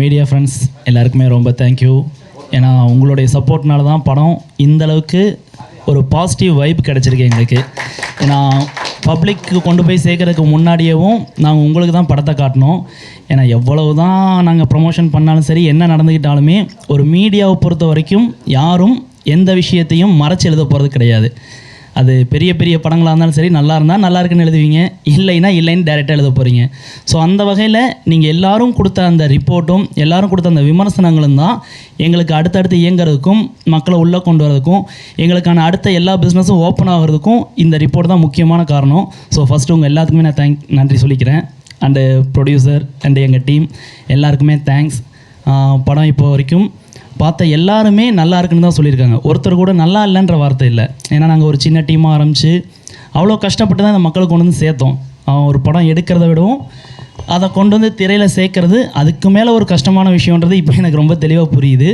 Media friends எல்லாருக்குமே ரொம்ப thank you ஏன்னா உங்களுடைய சப்போர்ட்னால தான் படம் இந்த அளவுக்கு ஒரு பாசிட்டிவ் வைப் கிடச்சிருக்கு எங்களுக்கு. ஏன்னா பப்ளிக்கு கொண்டு போய் சேர்க்கறதுக்கு முன்னாடியேவும் நாங்கள் உங்களுக்கு தான் படத்தை காட்டினோம். ஏன்னா எவ்வளவு தான் நாங்கள் ப்ரமோஷன் பண்ணாலும் சரி என்ன நடந்துக்கிட்டாலுமே ஒரு மீடியாவை பொறுத்த வரைக்கும் யாரும் எந்த விஷயத்தையும் மறைச்சு எழுத போகிறது கிடையாது. அது பெரிய பெரிய படங்களாக இருந்தாலும் சரி நல்லா இருந்தால் நல்லா இருக்குன்னு எழுதுவீங்க. இல்லைன்னா இல்லைன்னு டேரெக்டாக எழுத போகிறீங்க ஸோ அந்த வகையில் நீங்கள் எல்லாரும் கொடுத்த அந்த ரிப்போர்ட்டும் எல்லாரும் கொடுத்த அந்த விமர்சனங்களும் தான் எங்களுக்கு அடுத்தடுத்து இயங்குறதுக்கும் மக்களை உள்ளே கொண்டு வரதுக்கும் எங்களுக்கான அடுத்த எல்லா பிஸ்னஸும் ஓப்பன் ஆகிறதுக்கும் இந்த ரிப்போர்ட் தான் முக்கியமான காரணம். ஸோ ஃபஸ்ட்டு உங்கள் எல்லாத்துக்குமே நான் தேங்க் நன்றி சொல்லிக்கிறேன். அண்டு ப்ரொடியூசர் அண்டு எங்கள் டீம் எல்லாருக்குமே தேங்க்ஸ் படம் இப்போ வரைக்கும் பார்த்த எல்லாருமே நல்லா இருக்குன்னு தான் சொல்லியிருக்காங்க. ஒருத்தர் கூட நல்லா இல்லைன்ற வார்த்தை இல்லை. ஏன்னா நாங்கள் ஒரு சின்ன டீமாக ஆரம்பித்து அவ்வளோ கஷ்டப்பட்டு தான் இந்த மக்களை கொண்டு வந்து சேர்த்தோம். அவன் ஒரு படம் எடுக்கிறத விடவும் அதை கொண்டு வந்து திரையில் சேர்க்கறது அதுக்கு மேலே ஒரு கஷ்டமான விஷயன்றது இப்போ எனக்கு ரொம்ப தெளிவாக புரியுது.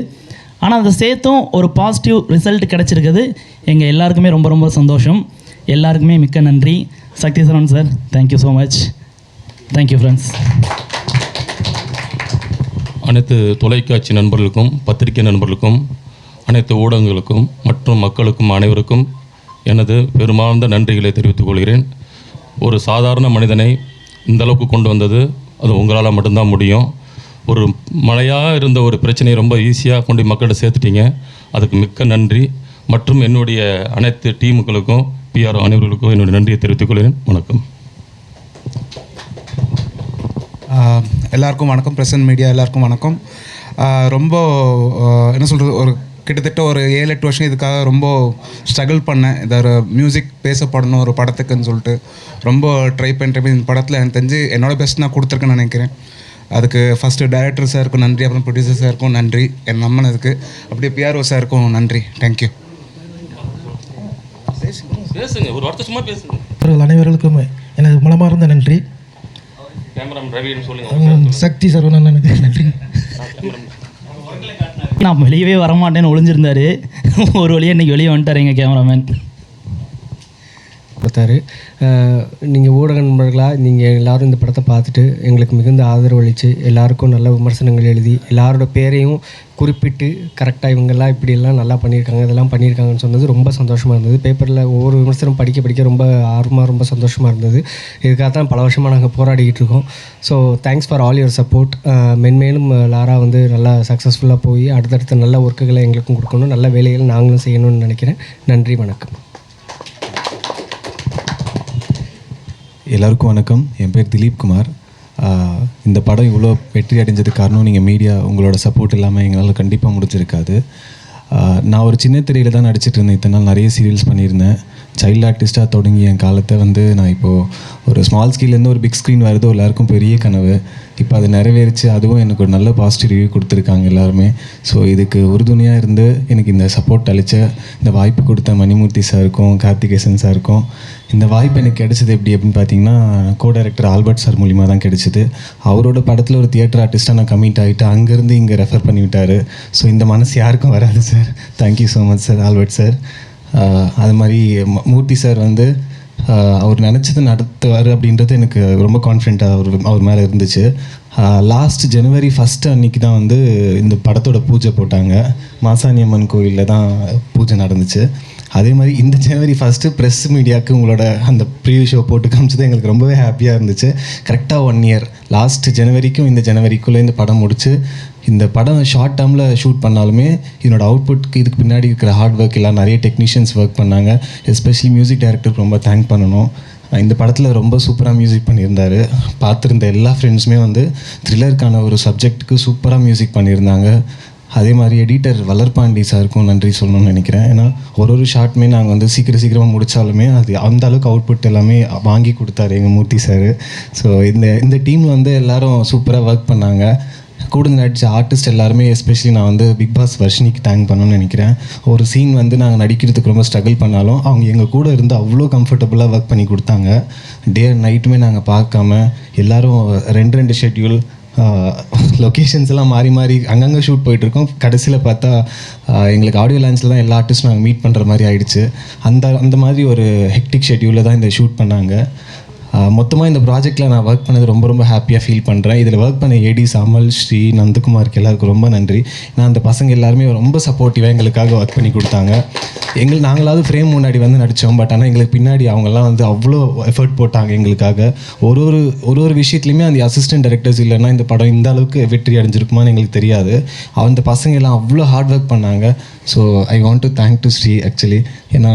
ஆனால் அதை சேர்த்தும் ஒரு பாசிட்டிவ் ரிசல்ட் கிடச்சிருக்குது. எங்கள் எல்லாருக்குமே ரொம்ப ரொம்ப சந்தோஷம். எல்லாருக்குமே மிக்க நன்றி. Sakthi Saravanan sir thank you so much thank you friends அனைத்து தொலைக்காட்சி நண்பர்களுக்கும் பத்திரிகை நண்பர்களுக்கும் அனைத்து ஊடகங்களுக்கும் மற்றும் மக்களுக்கும் அனைவருக்கும் எனது பெருமார்ந்த நன்றிகளை தெரிவித்துக் கொள்கிறேன். ஒரு சாதாரண மனிதனை இந்த அளவுக்கு கொண்டு வந்தது அது உங்களால் மட்டும்தான் முடியும். ஒரு மழையாக இருந்த ஒரு பிரச்சனையை ரொம்ப ஈஸியாக கொண்டு மக்கள்கிட்ட சேர்த்துட்டீங்க. அதுக்கு மிக்க நன்றி. மற்றும் என்னுடைய அனைத்து டீமுகளுக்கும் பிஆர் அனைவர்களுக்கும் என்னுடைய நன்றியை தெரிவித்துக் கொள்கிறேன். வணக்கம். எல்லாருக்கும் வணக்கம். பிரசன்ட் மீடியா எல்லாருக்கும் வணக்கம். ரொம்ப என்ன சொல்கிறது ஒரு கிட்டத்தட்ட ஒரு ஏழு எட்டு வருஷம் இதுக்காக ரொம்ப ஸ்ட்ரகிள் பண்ணேன். இந்த ஒரு மியூசிக் பேசப்படணும் ஒரு படத்துக்குன்னு சொல்லிட்டு. ரொம்ப ட்ரை பண்ணி ட்ரை பண்ணி இந்த படத்தில் எனக்கு தெரிஞ்சு என்னோட பெஸ்ட் நான் கொடுத்துருக்கேன்னு நினைக்கிறேன். அதுக்கு ஃபஸ்ட்டு டைரக்டர் சாருக்கும் நன்றி அப்புறம் ப்ரொடியூசர் சாருக்கும் நன்றி. என் நம்பினதுக்கு அப்படியே பிஆர்ஓ சாருக்கும் நன்றி. தேங்க்யூ பேசுங்க. ஒரு வார்த்தை சும்மா பேசுங்க. அனைவர்களுக்கும் எனது மனமார்ந்த நன்றி. கேமராமேன் ரவின்னு சொல்லுங்க. உம், சக்தி சரவணனுக்கு நன்றி. நான் வெளியவே வரமாட்டேன்னு ஒளிஞ்சிருந்தாரு. ஒரு வழியாக இன்றைக்கி வெளியே வந்துட்டார் எங்கள் கேமராமேன் கொடுத்தாரு. நீங்கள் ஊடக நண்பர்களாக நீங்கள் எல்லாரும் இந்த படத்தை பார்த்துட்டு எங்களுக்கு மிகுந்த ஆதரவு அளித்து எல்லாருக்கும் நல்ல விமர்சனங்கள் எழுதி எல்லாரோட பேரையும் குறிப்பிட்டு கரெக்டாக இவங்கெல்லாம் இப்படியெல்லாம் நல்லா பண்ணியிருக்காங்க இதெல்லாம் பண்ணியிருக்காங்கன்னு சொன்னது ரொம்ப சந்தோஷமாக இருந்தது. பேப்பரில் ஒவ்வொரு விமர்சனம் படிக்க படிக்க ரொம்ப ஆர்வமாக ரொம்ப சந்தோஷமாக இருந்தது. இதுக்காக தான் பல வருஷமாக நாங்கள் போராடிக்கிட்டு இருக்கோம். So thanks for all your support மென்மேலும் லாரா வந்து நல்லா சக்ஸஸ்ஃபுல்லாக போய் அடுத்தடுத்த நல்ல ஒர்க்குகளை எங்களுக்கும் கொடுக்கணும். நல்ல வேலைகளை நாங்களும் செய்யணும்னு நினைக்கிறேன். நன்றி வணக்கம். எல்லாருக்கும் வணக்கம். என் பேர் திலீப் குமார். இந்த படம் இவ்வளோ வெற்றி அடைஞ்சதுக்கு காரணம் நீங்கள் மீடியா உங்களோட சப்போர்ட் இல்லாமல் எங்களால் கண்டிப்பாக முடிஞ்சிருக்காது. நான் ஒரு சின்ன திரையில் தான் நடிச்சிட்டு இருந்தேன். இத்தனை நாள் நிறைய சீரியல்ஸ் பண்ணியிருந்தேன். சைல்டு ஆர்டிஸ்ட்டாக தொடங்கி என் காலத்தை வந்து நான் இப்போது ஒரு ஸ்மால் ஸ்கீல்லேருந்து ஒரு பிக் ஸ்க்ரீன் வருது எல்லாருக்கும் பெரிய கனவு. இப்போ அது நிறைவேறிச்சு. அதுவும் எனக்கு ஒரு நல்ல பாசிட்டிவ் ரிவ்யூ கொடுத்துருக்காங்க எல்லாருமே. ஸோ இதுக்கு உறுதுணையாக இருந்து எனக்கு இந்த சப்போர்ட் அளித்த இந்த வாய்ப்பு கொடுத்த மணிமூர்த்தி சாருக்கும் கார்த்திகேசன் சாருக்கும் இந்த வாய்ப்பு எனக்கு கிடைச்சது எப்படி அப்படின்னு பார்த்தீங்கன்னா கோ டைரக்டர் ஆல்பர்ட் சார் மூலிமா தான் கிடைச்சிது. அவரோட படத்தில் ஒரு தியேட்டர் ஆர்டிஸ்ட்டாக நான் கமிட் ஆகிட்டு அங்கேருந்து இங்கே ரெஃபர் பண்ணிவிட்டார் ஸோ இந்த மனசு யாருக்கும் வராது sir thank you so much sir Albert sir. அது மாதிரி மூர்த்தி சார் வந்து அவர் நினச்சது நடத்துவார் அப்படின்றது எனக்கு ரொம்ப கான்ஃபிடென்ட்டாக அவர் அவர் மேலே இருந்துச்சு. லாஸ்ட் ஜனவரி ஃபஸ்ட்டு அன்றைக்கி தான் வந்து இந்த படத்தோட பூஜை போட்டாங்க. மாசாணி அம்மன் கோயிலில் தான் பூஜை நடந்துச்சு. அதே மாதிரி இந்த ஜனவரி ஃபஸ்ட்டு ப்ரெஸ் மீடியாவுக்கு உங்களோட அந்த ப்ரீவியூ ஷோ போட்டு காமிச்சது எங்களுக்கு ரொம்பவே ஹாப்பியாக இருந்துச்சு. கரெக்டாக ஒன் இயர் லாஸ்ட் ஜனவரிக்கும் இந்த ஜனவரிக்குள்ளே இந்த படம் முடிச்சு இந்த படம் ஷார்ட் டேர்மில் ஷூட் பண்ணாலுமே இதனோட அவுட்புட்க்கு இதுக்கு பின்னாடி இருக்கிற ஹார்ட் ஒர்க் எல்லாம் நிறைய டெக்னீஷியன்ஸ் ஒர்க் பண்ணாங்க. எஸ்பெஷலி மியூசிக் டைரக்டருக்கு ரொம்ப தேங்க் பண்ணணும். இந்த படத்தில் ரொம்ப சூப்பராக மியூசிக் பண்ணியிருந்தாரு. பார்த்துருந்த எல்லா ஃப்ரெண்ட்ஸுமே வந்து த்ரில்லருக்கான ஒரு சப்ஜெக்ட்டுக்கு சூப்பராக மியூசிக் பண்ணியிருந்தாங்க. அதே மாதிரி எடிட்டர் வளர்பாண்டி சாருக்கும் நன்றி சொல்லணும்னு நினைக்கிறேன். ஏன்னா ஒரு ஒரு ஷார்ட்மே நாங்கள் வந்து சீக்கிரம் சீக்கிரமாக முடித்தாலுமே அது அந்த அளவுக்கு அவுட்புட் எல்லாமே வாங்கி கொடுத்தாரு எங்கள் மூர்த்தி சார். ஸோ இந்த இந்த டீமில் வந்து எல்லோரும் சூப்பராக ஒர்க் பண்ணாங்க. கூட நடித்த ஆர்டிஸ்ட் எல்லாருமே எஸ்பெஷலி நான் வந்து பிக் பாஸ் வர்ஷினிக்கு தேங்க் பண்ணணும்னு நினைக்கிறேன். ஒரு சீன் வந்து நாங்கள் நடிக்கிறதுக்கு ரொம்ப ஸ்ட்ரகிள் பண்ணாலும் அவங்க எங்கள் கூட இருந்து அவ்வளோ கம்ஃபர்டபுளாக ஒர்க் பண்ணி கொடுத்தாங்க. டே அண்ட் நைட்டுமே நாங்கள் பார்க்காம எல்லாரும் ரெண்டு ரெண்டு ஷெட்யூல் லொக்கேஷன்ஸ் எல்லாம் மாறி மாறி அங்கங்கே ஷூட் போயிட்டுருக்கோம். கடைசியில் பார்த்தா எங்களுக்கு ஆடியோ லான்ச்சில் தான் எல்லா ஆர்டிஸ்ட்டும் நாங்கள் மீட் பண்ணுற மாதிரி ஆயிடுச்சு. அந்த அந்த மாதிரி ஒரு ஹெக்டிக் ஷெட்யூலில் தான் இந்த ஷூட் பண்ணாங்க. மொத்தமாக இந்த ப்ராஜெக்ட்டில் நான் ஒர்க் பண்ணது ரொம்ப ரொம்ப ஹாப்பியாக ஃபீல் பண்ணுறேன் இதில் ஒர்க் பண்ண ஏடி சாமல் ஸ்ரீ நந்தகுமாருக்கு எல்லாருக்கும் ரொம்ப நன்றி. நான் அந்த பசங்க எல்லாருமே ரொம்ப சப்போர்ட்டிவாக எங்களுக்காக ஒர்க் பண்ணி கொடுத்தாங்க. எங்கள் நாங்களாவது ஃப்ரேம் முன்னாடி வந்து நடித்தோம் பட் ஆனால் எங்களுக்கு பின்னாடி அவங்கெல்லாம் வந்து அவ்வளோ எஃபர்ட் போட்டாங்க எங்களுக்காக. ஒரு ஒரு ஒரு ஒரு விஷயத்துலையுமே அந்த அசிஸ்டன்ட் டைரக்டர்ஸ் இல்லைன்னா இந்த படம் இந்த அளவுக்கு வெற்றி அடைஞ்சிருக்குமான்னு எங்களுக்கு தெரியாது. அந்த பசங்க எல்லாம் அவ்வளோ ஹார்ட் ஒர்க் பண்ணாங்க. So I want to thank to Shri actually ஏன்னா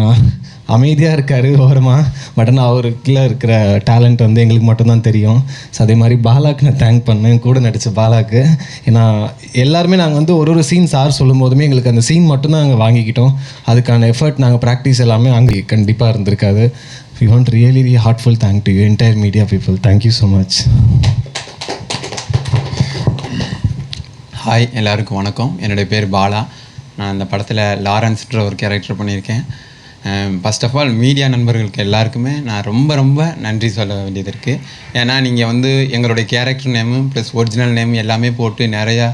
அமைதியாக இருக்கார் ஓரமாக பட் ஆனால் அவருக்குள்ள இருக்கிற டேலண்ட் வந்து எங்களுக்கு மட்டும்தான் தெரியும். ஸோ அதே மாதிரி பாலாக்கு நான் தேங்க் பண்ணேன் கூட நடித்த பாலாக்கு. ஏன்னா எல்லாருமே நாங்கள் வந்து ஒரு ஒரு சீன் சார் சொல்லும் போதுமே எங்களுக்கு அந்த சீன் மட்டும்தான் நாங்கள் வாங்கிக்கிட்டோம். அதுக்கான எஃபர்ட் நாங்கள் ப்ராக்டிஸ் எல்லாமே அங்கே கண்டிப்பாக இருந்திருக்காது. We want really re heartful thank to you entire media people thank you so much hi எல்லாருக்கும் வணக்கம். என்னுடைய பேர் பாலா. நான் இந்த படத்தில் லாரன்ஸ்ன்ற ஒரு கேரக்டர் பண்ணியிருக்கேன். ஃபர்ஸ்ட் ஆஃப் ஆல் மீடியா நண்பர்களுக்கு எல்லாருக்குமே நான் ரொம்ப ரொம்ப நன்றி சொல்ல வேண்டியது இருக்குது ஏன்னா நீங்கள் வந்து எங்களுடைய character name plus original name எல்லாமே போட்டு நிறையா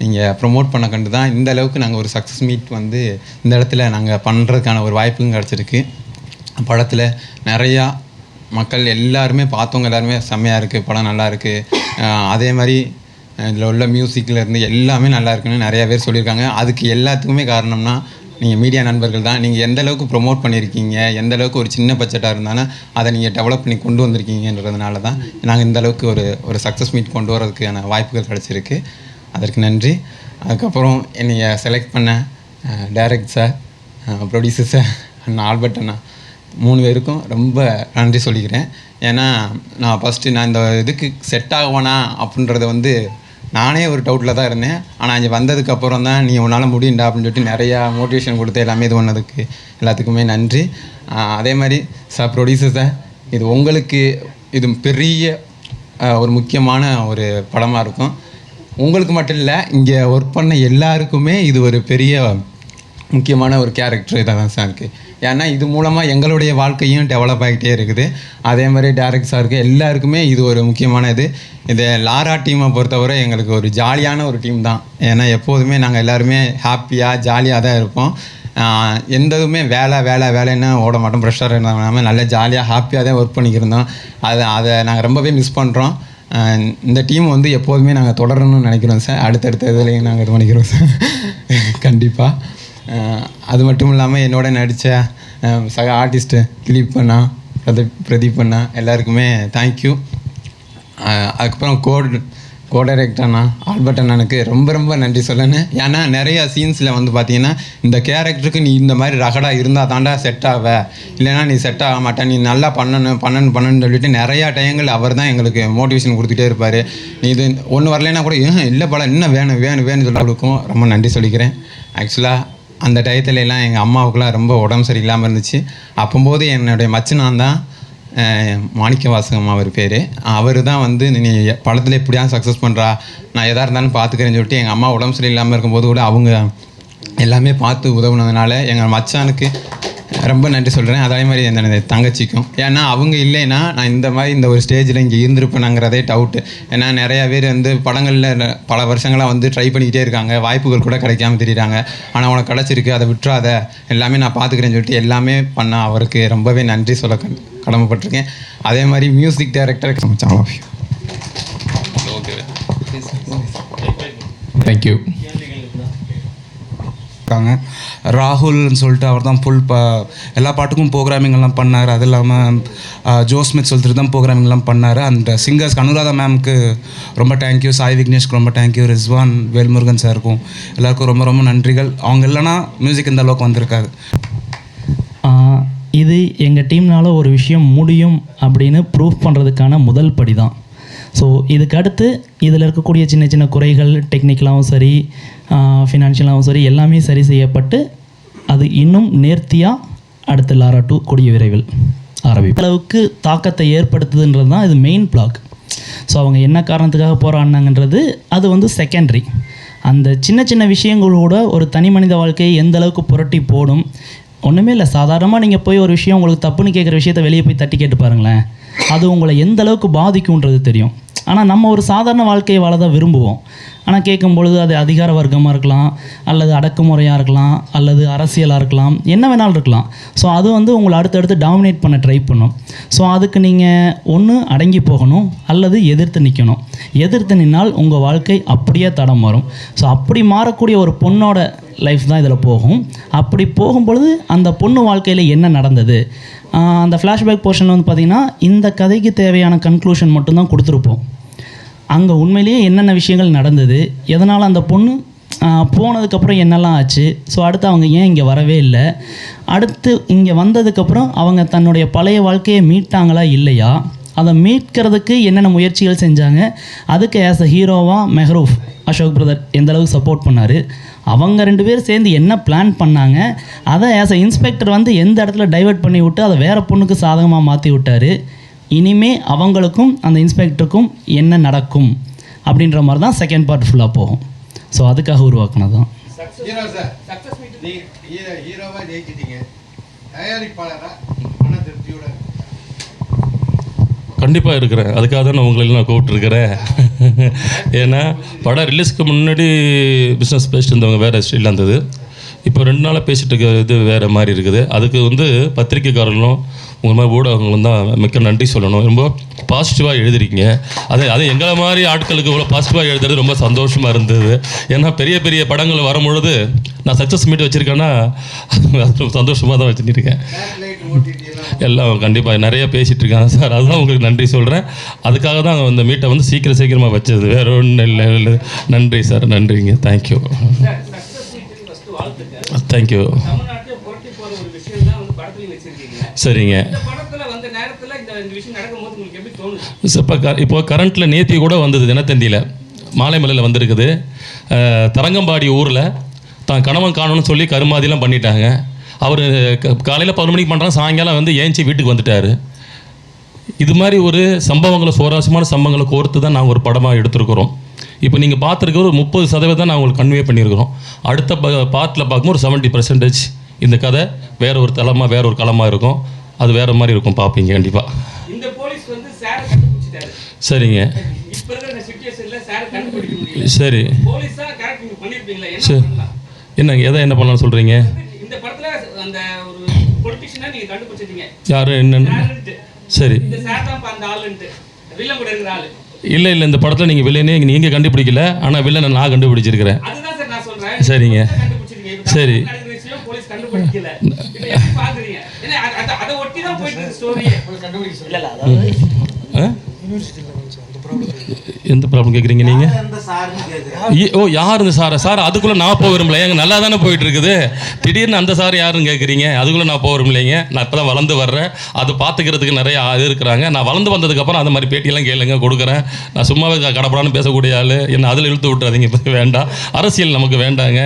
நீங்கள் ப்ரொமோட் பண்ண கண்டு தான் இந்த அளவுக்கு நாங்கள் ஒரு சக்ஸஸ் மீட் வந்து இந்த இடத்துல நாங்கள் பண்ணுறதுக்கான ஒரு வாய்ப்பும் கிடச்சிருக்கு. படத்தில் நிறையா மக்கள் எல்லாருமே பார்த்தவங்க எல்லாருமே செம்மையாக இருக்குது படம் நல்லா இருக்குது அதே மாதிரி இதில் உள்ள மியூசிக்கில் இருந்து எல்லாமே நல்லா இருக்குன்னு நிறைய பேர் சொல்லியிருக்காங்க. அதுக்கு எல்லாத்துக்குமே காரணம்னா நீங்கள் மீடியா நண்பர்கள் தான். நீங்கள் எந்த அளவுக்கு ப்ரொமோட் பண்ணியிருக்கீங்க எந்த அளவுக்கு ஒரு சின்ன பட்ஜெட்டாக இருந்தாலும் அதை நீங்கள் டெவலப் பண்ணி கொண்டு வந்திருக்கீங்கன்றதுனால தான் நாங்கள் இந்த அளவுக்கு ஒரு ஒரு சக்ஸஸ் மீட் கொண்டு வரதுக்கான வாய்ப்புகள் கிடச்சிருக்கு. அதற்கு நன்றி. அதுக்கப்புறம் என்னைய செலக்ட் பண்ண டைரக்ட் சார் ப்ரொடியூசர் சார் அண்ணா ஆல்பர்ட் அண்ணா. மூணு பேருக்கும் ரொம்ப நன்றி சொல்லிக்கிறேன். ஏன்னா நான் ஃபஸ்ட்டு நான் இந்த இதுக்கு செட் ஆகுவேனா அப்படின்றத வந்து நானே ஒரு டவுட்டில் தான் இருந்தேன். ஆனால் இங்கே வந்ததுக்கப்புறம் தான் நீ உன்னால் முடியும்டா அப்படின்னு சொல்லிட்டு நிறையா மோட்டிவேஷன் கொடுத்து எல்லாமே இது பண்ணதுக்கு எல்லாத்துக்குமே நன்றி. அதே மாதிரி சார் ப்ரொடியூசர் சார் இது உங்களுக்கு இது பெரிய ஒரு முக்கியமான ஒரு படமாக இருக்கும். உங்களுக்கு மட்டும் இல்லை இங்கே ஒர்க் பண்ண எல்லாருக்குமே இது ஒரு பெரிய முக்கியமான ஒரு கேரக்டர் இதாக தான் சார் இருக்குது ஏன்னா இது மூலமாக எங்களுடைய வாழ்க்கையும் டெவலப் ஆகிட்டே இருக்குது. அதே மாதிரி டேரக்ட் சாருக்கு எல்லாருக்குமே இது ஒரு முக்கியமான இது. இது லாரா டீமை பொறுத்தவரை எங்களுக்கு ஒரு ஜாலியான ஒரு டீம் தான். ஏன்னா எப்போதுமே நாங்கள் எல்லாருமே ஹாப்பியாக ஜாலியாக தான் இருப்போம். ஆஹ் எந்த இதுவுமே வேலை வேலை வேலைன்னு ஓட மாட்டோம். ப்ரெஷர் இல்லாமல் நல்லா ஜாலியாக ஹாப்பியாக தான் ஒர்க் பண்ணிக்கிருந்தோம் அதை அதை நாங்கள் ரொம்பவே மிஸ் பண்ணுறோம் இந்த டீம் வந்து எப்போதுமே நாங்கள் தொடரணும்னு நினைக்கிறோம் சார் அடுத்தடுத்த இதுலேயும் நாங்கள் இது பண்ணிக்கிறோம் சார் கண்டிப்பாக அது மட்டும் இல்லாமல் என்னோட நடித்த சக ஆர்டிஸ்ட்டு திலீப் அண்ணா பிரதீப் பிரதீப் அண்ணா எல்லாருக்குமே தேங்க்யூ அதுக்கப்புறம் கோட் கோ டைரக்டர் அண்ணா ஆல்பர்ட் அண்ணனுக்கு ரொம்ப ரொம்ப நன்றி சொல்லணும். ஏன்னா நிறைய சீன்ஸில் வந்து பார்த்தீங்கன்னா இந்த கேரக்டருக்கு நீ இந்த மாதிரி ரகடாக இருந்தால் தாண்டா செட் ஆவ. இல்லைன்னா நீ செட் ஆக மாட்ட. நீ நல்லா பண்ணணும் பண்ணணும் பண்ணணும்னு சொல்லிட்டு நிறையா டயங்கள் அவர் தான் எங்களுக்கு மோட்டிவேஷன் கொடுத்துட்டே இருப்பார். நீ இது ஒன்று வரலைன்னா கூட இல்லை பல இன்னும் வேணும் வேணும் வேணும்னு சொல்லி கொடுக்கும். ரொம்ப நன்றி சொல்லிக்கிறேன். ஆக்சுவலாக அந்த டயத்துல எல்லாம் எங்கள் அம்மாவுக்குலாம் ரொம்ப உடம்பு சரியில்லாமல் இருந்துச்சு. அப்போம்போது என்னுடைய மச்சினான் தான் மாணிக்க வாசகம் அவர் பேர். அவர் தான் வந்து நீ படத்தில் எப்படியா சக்ஸஸ் பண்ணுறா நான் எதாக இருந்தாலும் பார்த்துக்கிறேன்னு சொல்லிட்டு எங்கள் அம்மா உடம்பு சரியில்லாமல் இருக்கும்போது கூட அவங்க எல்லாமே பார்த்து உதவுனதுனால எங்கள் மச்சானுக்கு ரொம்ப நன்றி சொல்கிறேன் அதே மாதிரி என்னோட தங்கச்சிக்கும். ஏன்னா அவங்க இல்லைன்னா நான் இந்த மாதிரி இந்த ஒரு ஸ்டேஜில் இங்கே இருந்திருப்பேனாங்கிறதே டவுட்டு ஏன்னா நிறையா பேர் வந்து படங்களில் பல வருஷங்களாக வந்து ட்ரை பண்ணிக்கிட்டே இருக்காங்க. வாய்ப்புகள் கூட கிடைக்காம தெரியுறாங்க. ஆனால் உனக்கு கிடச்சிருக்கு அதை விட்டுறாத. எல்லாமே நான் பார்த்துக்கிறேன்னு சொல்லிட்டு எல்லாமே பண்ண அவருக்கு ரொம்பவே நன்றி சொல்ல கட- கடமைப்பட்டிருக்கேன். அதே மாதிரி மியூசிக் டைரக்டர் தேங்க்யூ இருக்காங்க. ராகுல்னு சொல்லிட்டு அவர் தான் ஃபுல் ப எல்லா பாட்டுக்கும் ப்ரோக்ராமிங்லாம் பண்ணார். அது இல்லாமல் ஜோஸ்மித் சொல்லிட்டு தான் ப்ரோக்ராமிங்லாம் பண்ணார். அந்த சிங்கர்ஸ்க்கு அனுராதா மேம்க்கு ரொம்ப தேங்க்யூ சாய் விக்னேஷ்க்கு ரொம்ப தேங்க்யூ ரிஸ்வான் வேல்முருகன் சாருக்கும் எல்லாருக்கும் ரொம்ப ரொம்ப நன்றிகள். அவங்க இல்லைன்னா மியூசிக் இந்த அளவுக்கு வந்திருக்காது. இது எங்கள் டீம்னால் ஒரு விஷயம் முடியும் அப்படின்னு ப்ரூஃப் பண்ணுறதுக்கான முதல் படி தான் ஸோ இதுக்கு அடுத்து இதில் இருக்கக்கூடிய சின்ன சின்ன குறைகள் டெக்னிக்கலாகவும் சரி ஃபினான்ஷியலாகவும் சரி எல்லாமே சரி செய்யப்பட்டு அது இன்னும் நேர்த்தியாக அடுத்த லாரா டூ கொடிய விரைவில் ஆரம்பிப்பு அளவுக்கு தாக்கத்தை ஏற்படுத்துதுன்றது தான் இது மெயின் பிளாக் ஸோ அவங்க என்ன காரணத்துக்காக போராடினாங்கன்றது அது வந்து செகண்டரி அந்த சின்ன சின்ன விஷயங்கள் கூட ஒரு தனி மனித வாழ்க்கையை எந்த அளவுக்கு புரட்டி போடும்? ஒன்றுமே இல்லை. சாதாரணமாக நீங்கள் போய் ஒரு விஷயம் உங்களுக்கு தப்புன்னு கேட்குற விஷயத்த வெளியே போய் தட்டி கேட்டு பாருங்களேன். அது உங்களை எந்த அளவுக்கு பாதிக்கும்ன்றது தெரியும். ஆனால் நம்ம ஒரு சாதாரண வாழ்க்கையை வாழ தான் விரும்புவோம். ஆனால் கேட்கும் பொழுது அது அதிகார வர்க்கமாக இருக்கலாம் அல்லது அடக்குமுறையாக இருக்கலாம் அல்லது அரசியலாக இருக்கலாம் என்ன வேணாலும் இருக்கலாம். ஸோ அது வந்து உங்களை அடுத்தடுத்து டாமினேட் பண்ண ட்ரை பண்ணும். ஸோ அதுக்கு நீங்கள் ஒன்று அடங்கி போகணும் அல்லது எதிர்த்து நிற்கணும் எதிர்த்து நின்னால் உங்கள் வாழ்க்கை அப்படியே தடம் வரும் ஸோ அப்படி மாறக்கூடிய ஒரு பொண்ணோட லைஃப் தான் இதில் போகும். அப்படி போகும்பொழுது அந்த பொண்ணு வாழ்க்கையில் என்ன நடந்தது? அந்த ஃப்ளாஷ்பேக் போர்ஷன் வந்து பார்த்திங்கன்னா இந்த கதைக்கு தேவையான கன்க்ளூஷன் மட்டும்தான் கொடுத்துருப்போம். அங்கே உண்மையிலேயே என்னென்ன விஷயங்கள் நடந்தது எதனால் அந்த பொண்ணு போனதுக்கப்புறம் என்னெல்லாம் ஆச்சு? ஸோ அடுத்து அவங்க ஏன் இங்கே வரவே இல்லை? அடுத்து இங்கே வந்ததுக்கப்புறம் அவங்க தன்னுடைய பழைய வாழ்க்கையை மீட்டாங்களா இல்லையா? அதை மீட்கிறதுக்கு என்னென்ன முயற்சிகள் செஞ்சாங்க? அதுக்கு ஆஸ் அ ஹீரோவாக மெஹரூஃப் அசோக் பிரதர் எந்த அளவுக்கு சப்போர்ட் பண்ணார்? அவங்க ரெண்டு பேரும் சேர்ந்து என்ன பிளான் பண்ணாங்க? அதை ஆஸ் அ இன்ஸ்பெக்டர் வந்து எந்த இடத்துல டைவர்ட் பண்ணி விட்டு அதை வேறு பொண்ணுக்கு சாதகமாக மாற்றி விட்டார்? இனிமே அவங்களுக்கும் அந்த இன்ஸ்பெக்டருக்கும் என்ன நடக்கும் அப்படின்ற மாதிரி தான் செகண்ட் பார்ட் ஃபுல்லாக போகும். ஸோ அதுக்காக உருவாக்குனது தான். கண்டிப்பாக இருக்கிறேன். அதுக்காக தான் நான் உங்களை நான் கூப்பிட்டுருக்கிறேன். ஏன்னா படம் ரிலீஸ்க்கு முன்னாடி பிஸ்னஸ் பேசிட்டு இருந்தவங்க வேறு ஸ்டைலில் இருந்தது. இப்போ ரெண்டு நாளாக பேசிட்டு இருக்க இது வேறு மாதிரி இருக்குது. அதுக்கு வந்து பத்திரிக்கைக்காரர்களும் உங்கள் மாதிரி ஊடகங்களும் தான் மிக்க நன்றி சொல்லணும். ரொம்ப பாசிட்டிவாக எழுதுறீங்க அது அது எங்களை மாதிரி ஆட்களுக்கு இவ்வளோ பாசிட்டிவாக எழுதுறது ரொம்ப சந்தோஷமாக இருந்தது. ஏன்னா பெரிய பெரிய படங்கள் வரும்பொழுது நான் சக்ஸஸ் மீட் வச்சுருக்கேன்னா சந்தோஷமாக தான் வச்சுருக்கேன். எல்லாம் கண்டிப்பாக நிறைய பேசிகிட்டு இருக்காங்க சார். அதுதான் உங்களுக்கு நன்றி சொல்கிறேன் அதுக்காக தான் அந்த மீட்டை வந்து சீக்கிரம் சீக்கிரமாக வச்சது. வேற ஒன்றும் இல்லை இல்லை. நன்றி சார் நன்றிங்க. தேங்க்யூ தேங்க்யூ தோணுது? இப்போ க இப்போ கரண்ட்டில் நேத்தி கூட வந்தது தினத்தந்தியில். மாலைமலையில் வந்திருக்குது. தரங்கம்பாடி ஊரில் தான் கணவன் காணணும்னு சொல்லி கருமாதிலாம் பண்ணிட்டாங்க. அவர் காலையில் பதினொரு மணிக்கு பண்ணுறாங்க சாயங்காலம் வந்து ஏஞ்சி வீட்டுக்கு வந்துட்டார். இது மாதிரி ஒரு சம்பவங்களை சுவாரஸ்யமான சம்பவங்களை கோர்த்து தான் நாங்கள் ஒரு படமாக எடுத்திருக்கிறோம். இப்போ நீங்கள் பார்த்துருக்க ஒரு முப்பது சதவீதம் நான் உங்களுக்கு கன்வே பண்ணியிருக்கிறோம். அடுத்த பார்ட்டில் பார்க்கும்போது ஒரு செவன்ட்டி பர்சன்டேஜ் இந்த கதை வேற ஒரு தளமாக வேற ஒரு களமாக இருக்கும். அது வேற மாதிரி இருக்கும் பார்ப்பீங்க கண்டிப்பாக சரிங்க. சாரை என்னங்க எதை என்ன பண்ணலாம்னு சொல்கிறீங்க யார் என்னன்னு? சரி. இல்லை இல்லை இந்த படத்தில் நீங்கள் வில்லனே நீங்கள் கண்டுபிடிக்கல. ஆனால் வில்லனை நான் கண்டுபிடிச்சிருக்கிறேன். சரிங்க. சரி. கண்டுபிடிக்கல. பாக்குறீங்க? அத- ஒட்டி தான் போயிட்டு ஸ்டோரியே ஆ? எந்த ப்ராப்ளம் கேட்குறீங்க நீங்கள் ஓ யார் இந்த சார்? சார் அதுக்குள்ளே நான் போக விரும்பல. ஏங்க நல்லா தானே போயிட்டு இருக்குது திடீர்னு அந்த சார் யாருன்னு கேட்குறீங்க அதுக்குள்ளே நான் போக விரும்பலைங்க நான் இப்போ தான் வளர்ந்து வர்றேன். அது பார்த்துக்கிறதுக்கு நிறைய இது இருக்கிறாங்க. நான் வளர்ந்து வந்ததுக்கப்புறம் அந்த மாதிரி பேட்டியெல்லாம் கேளுங்க கொடுக்குறேன். நான் சும்மாவே கடப்படான்னு பேசக்கூடிய ஆள். என்ன அதில் இழுத்து விட்டுறாதீங்க. இப்போ வேண்டாம். அரசியல் நமக்கு வேண்டாங்க.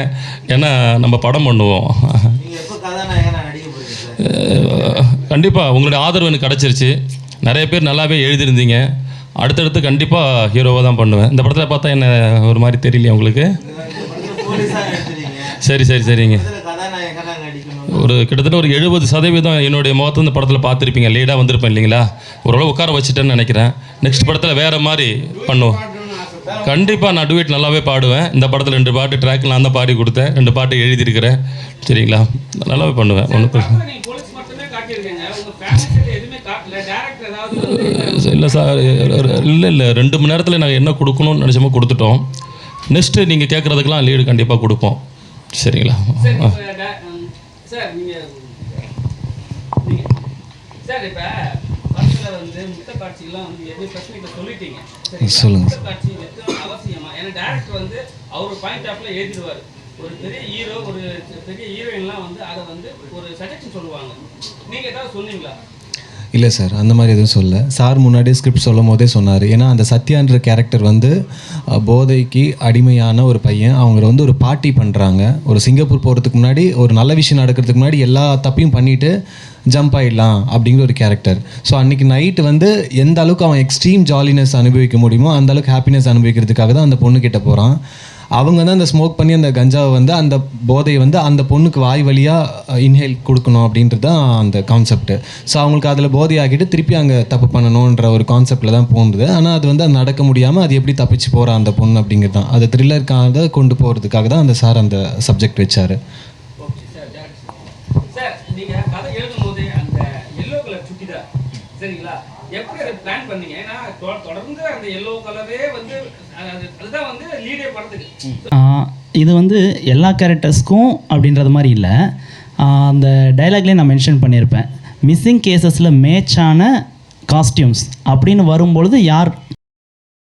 ஏன்னா நம்ம படம் பண்ணுவோம். கண்டிப்பாக உங்களுடைய ஆதரவு எனக்கு கிடச்சிருச்சு. நிறைய பேர் நல்லாவே எழுதியிருந்தீங்க. அடுத்தடுத்து கண்டிப்பாக ஹீரோவாக தான் பண்ணுவேன். இந்த படத்தில் பார்த்தா என்ன ஒரு மாதிரி தெரியலையா உங்களுக்கு? சரி சரி சரிங்க. ஒரு கிட்டத்தட்ட ஒரு எழுபது சதவீதம் என்னுடைய முகத்தை இந்த படத்தில் பார்த்துருப்பீங்க. லீடாக வந்திருப்பேன் இல்லைங்களா? ஓரளவு உட்கார வச்சுட்டேன்னு நினைக்கிறேன். நெக்ஸ்ட் படத்தில் வேறு மாதிரி பண்ணுவோம். கண்டிப்பாக நான் டுவேட் நல்லாவே பாடுவேன். இந்த படத்தில் ரெண்டு பாட்டு ட்ராக் நான் தான் பாடி கொடுத்தேன். ரெண்டு பாட்டு எழுதியிருக்கிறேன். சரிங்களா? நல்லாவே பண்ணுவேன். ஒன்றும் பிரச்சனை படத்துல நீங்க போலீஸ் மட்டுமே காட்டியிருக்கீங்க உங்க ஃபேமிலி எதுவுமே காட்டல டேரக்டர் ஏதாவது வந்து இல்லை சார் இல்லை இல்லை. ரெண்டு மணி நேரத்தில் நாங்கள் என்ன கொடுக்கணும்னு நினச்சோமோ கொடுத்துட்டோம். நெக்ஸ்ட்டு நீங்கள் கேட்குறதுக்கெலாம் லீடு கண்டிப்பாக கொடுப்போம். சரிங்களா? சொல்லுங்க. முத்த காட்சி வெறும் அவசியமா? ஏன்னா டேரக்டர் வந்து அவர் பாயிண்ட் ஆஃப்ல எழுதிடுவார். ஒரு பெரிய ஹீரோ ஒரு பெரிய ஹீரோயின்லாம் வந்து அதை வந்து ஒரு சஜஷன் சொல்லுவாங்க. நீங்க ஏதாவது சொன்னீங்களா? இல்லை சார் அந்த மாதிரி எதுவும் சொல்ல. சார் முன்னாடியே ஸ்கிரிப்ட் சொல்லும் போதே சொன்னார். ஏன்னா அந்த சத்யான்ற கேரக்டர் வந்து போதைக்கு அடிமையான ஒரு பையன். அவங்க வந்து ஒரு பார்ட்டி பண்ணுறாங்க ஒரு சிங்கப்பூர் போகிறதுக்கு முன்னாடி ஒரு நல்ல விஷயம் நடக்கிறதுக்கு முன்னாடி எல்லா தப்பையும் பண்ணிவிட்டு ஜம்ப் ஆயிடலாம் அப்படிங்கிற ஒரு கேரக்டர் ஸோ அன்றைக்கி நைட்டு வந்து எந்த அளவுக்கு அவன் எக்ஸ்ட்ரீம் ஜாலினஸ் அனுபவிக்க முடியுமோ அந்த அளவுக்கு ஹாப்பினஸ் அனுபவிக்கிறதுக்காக தான் அந்த பொண்ணுக்கிட்ட போகிறான் அவங்க தான் அந்த ஸ்மோக் பண்ணி அந்த கஞ்சாவை வந்து அந்த போதையை வந்து அந்த பொண்ணுக்கு வாய் வழியாக இன்ஹேல் கொடுக்கணும் அப்படின்றது தான் அந்த கான்செப்ட் ஸோ அவங்களுக்கு அதில் போதையாகிட்டு திருப்பி அங்கே தப்பு பண்ணணுன்ற ஒரு கான்செப்டில் தான் போகுது ஆனால் அது வந்து அது நடக்க முடியாமல் அது எப்படி தப்பிச்சு போகிறா அந்த பொண்ணு அப்படிங்கிறது தான். அது த்ரில்லருக்காக கொண்டு போகிறதுக்காக தான் அந்த சார் அந்த சப்ஜெக்ட் வச்சார். பிளான் பண்ணீங்க. ஏன்னா தொடர்ந்து அந்த எல்லோ கலரே வந்து அதுதான் வந்து லீடே படத்துக்கு இது வந்து எல்லா கேரக்டர்ஸ்க்கும் அப்படின்றது மாதிரி இல்லை. அந்த டைலாக்லேயே நான் மென்ஷன் பண்ணியிருப்பேன். மிஸ்ஸிங் கேசஸில் மேட்சான காஸ்டியூம்ஸ் அப்படின்னு வரும்பொழுது யார்